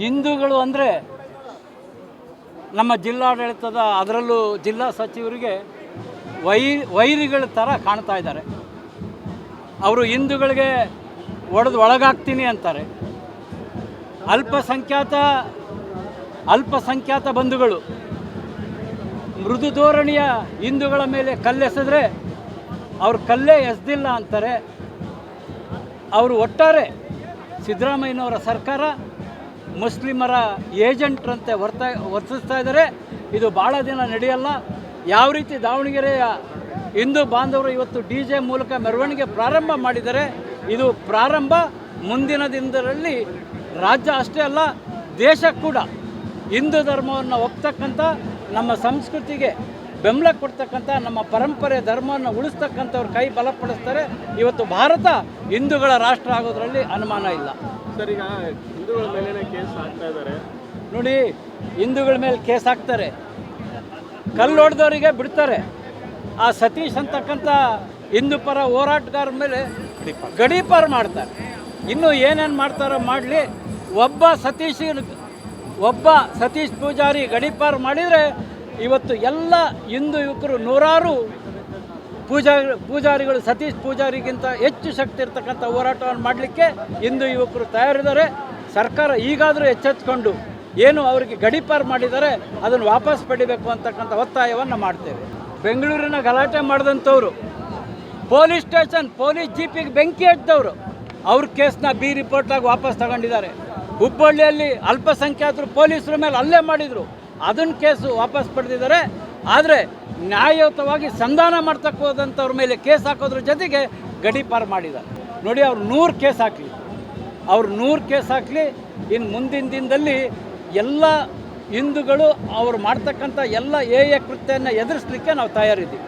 ಹಿಂದೂಗಳು ಅಂದರೆ ನಮ್ಮ ಜಿಲ್ಲಾಡಳಿತದ ಅದರಲ್ಲೂ ಜಿಲ್ಲಾ ಸಚಿವರಿಗೆ ವೈ ವೈರಿಗಳ ಥರ ಕಾಣ್ತಾ ಇದ್ದಾರೆ. ಅವರು ಹಿಂದೂಗಳಿಗೆ ಒಡೆದು ಒಳಗಾಗ್ತೀನಿ ಅಂತಾರೆ. ಅಲ್ಪಸಂಖ್ಯಾತ ಅಲ್ಪಸಂಖ್ಯಾತ ಬಂಧುಗಳು ಮೃದು ಧೋರಣೆಯ ಹಿಂದೂಗಳ ಮೇಲೆ ಕಲ್ಲೆಸೆದ್ರೆ ಅವ್ರು ಕಲ್ಲೇ ಎಸ್ದಿಲ್ಲ ಅಂತಾರೆ. ಅವರು ಒಟ್ಟಾರೆ ಸಿದ್ದರಾಮಯ್ಯನವರ ಸರ್ಕಾರ ಮುಸ್ಲಿಮರ ಏಜೆಂಟ್ರಂತೆ ವರ್ತ, ವರ್ತಿಸ್ತಾ ಇದ್ದಾರೆ. ಇದು ಭಾಳ ದಿನ ನಡೆಯಲ್ಲ. ಯಾವ ರೀತಿ ದಾವಣಗೆರೆಯ ಹಿಂದೂ ಬಾಂಧವರು ಇವತ್ತು ಡಿ ಜೆ ಮೂಲಕ ಮೆರವಣಿಗೆ ಪ್ರಾರಂಭ ಮಾಡಿದರೆ ಇದು ಪ್ರಾರಂಭ ಮುಂದಿನ ದಿನದಲ್ಲಿ ರಾಜ್ಯ ಅಷ್ಟೇ ಅಲ್ಲ, ದೇಶ ಕೂಡ ಹಿಂದೂ ಧರ್ಮವನ್ನು ಒಪ್ತಕ್ಕಂಥ, ನಮ್ಮ ಸಂಸ್ಕೃತಿಗೆ ಬೆಂಬಲ ಕೊಡ್ತಕ್ಕಂಥ, ನಮ್ಮ ಪರಂಪರೆ ಧರ್ಮವನ್ನು ಉಳಿಸ್ತಕ್ಕಂಥವ್ರ ಕೈ ಬಲಪಡಿಸ್ತಾರೆ ಇವತ್ತು ಭಾರತ ಹಿಂದೂಗಳ ರಾಷ್ಟ್ರ ಆಗೋದ್ರಲ್ಲಿ ಅನುಮಾನ ಇಲ್ಲ. ಸರ್, ಈಗ ಹಿಂದೂಗಳ ನೋಡಿ, ಹಿಂದೂಗಳ ಮೇಲೆ ಕೇಸ್ ಹಾಕ್ತಾರೆ. ಕಲ್ಲು ಹೊಡೆದವರಿಗೆ ಬಿಡ್ತಾರೆ. ಆ ಸತೀಶ್ ಅಂತಕ್ಕಂಥ ಹಿಂದೂ ಪರ ಹೋರಾಟಗಾರ ಮೇಲೆ ಗಡೀಪಾರು ಮಾಡ್ತಾರೆ. ಇನ್ನು ಏನೇನು ಮಾಡ್ತಾರೋ ಮಾಡಲಿ. ಒಬ್ಬ ಸತೀಶ್ ಒಬ್ಬ ಸತೀಶ್ ಪೂಜಾರಿ ಗಡೀಪಾರು ಮಾಡಿದರೆ ಇವತ್ತು ಎಲ್ಲ ಹಿಂದೂ ಯುವಕರು ನೂರಾರು ಪೂಜಾ, ಪೂಜಾರಿಗಳು ಸತೀಶ್ ಪೂಜಾರಿಗಿಂತ ಹೆಚ್ಚು ಶಕ್ತಿ ಇರ್ತಕ್ಕಂಥ ಹೋರಾಟವನ್ನು ಮಾಡಲಿಕ್ಕೆ ಹಿಂದೂ ಯುವಕರು ತಯಾರಿದ್ದಾರೆ. ಸರ್ಕಾರ ಈಗಾದರೂ ಎಚ್ಚೆತ್ಕೊಂಡು ಏನು ಅವರಿಗೆ ಗಡಿಪಾರು ಮಾಡಿದ್ದಾರೆ, ಅದನ್ನು ವಾಪಸ್ ಪಡಿಬೇಕು ಅಂತಕ್ಕಂಥ ಒತ್ತಾಯವನ್ನು ಮಾಡ್ತೇವೆ. ಬೆಂಗಳೂರಿನ ಗಲಾಟೆ ಮಾಡಿದಂಥವ್ರು, ಪೊಲೀಸ್ ಸ್ಟೇಷನ್, ಪೊಲೀಸ್ ಜೀಪಿಗೆ ಬೆಂಕಿ ಹಚ್ಚಿದವರು, ಅವ್ರ ಕೇಸ್ನ ಬಿ ರಿಪೋರ್ಟಾಗಿ ವಾಪಸ್ ತಗೊಂಡಿದ್ದಾರೆ. ಹುಬ್ಬಳ್ಳಿಯಲ್ಲಿ ಅಲ್ಪಸಂಖ್ಯಾತರು ಪೊಲೀಸರ ಮೇಲೆ ಅಲ್ಲೇ ಮಾಡಿದರು. ಅದನ್ನ ಕೇಸು ವಾಪಸ್ ಪಡೆದಿದ್ದಾರೆ. ಆದರೆ ನ್ಯಾಯಯುತವಾಗಿ ಸಂಧಾನ ಮಾಡ್ತಕ್ಕೋದಂಥವ್ರ ಮೇಲೆ ಕೇಸ್ ಹಾಕೋದ್ರ ಜೊತೆಗೆ ಗಡಿಪಾರು ಮಾಡಿದ್ದಾರೆ. ನೋಡಿ, ಅವ್ರು ನೂರು ಕೇಸ್ ಹಾಕಲಿ. ಅವ್ರು ನೂರು ಕೇಸ್ ಹಾಕಲಿ ಇನ್ನು ಮುಂದಿನ ದಿನದಲ್ಲಿ ಎಲ್ಲ ಹಿಂದೂಗಳು ಅವ್ರು ಮಾಡ್ತಕ್ಕಂಥ ಎಲ್ಲ ಏಯ ಕೃತ್ಯನ ಎದುರಿಸ್ಲಿಕ್ಕೆ ನಾವು ತಯಾರಿದ್ದೀವಿ.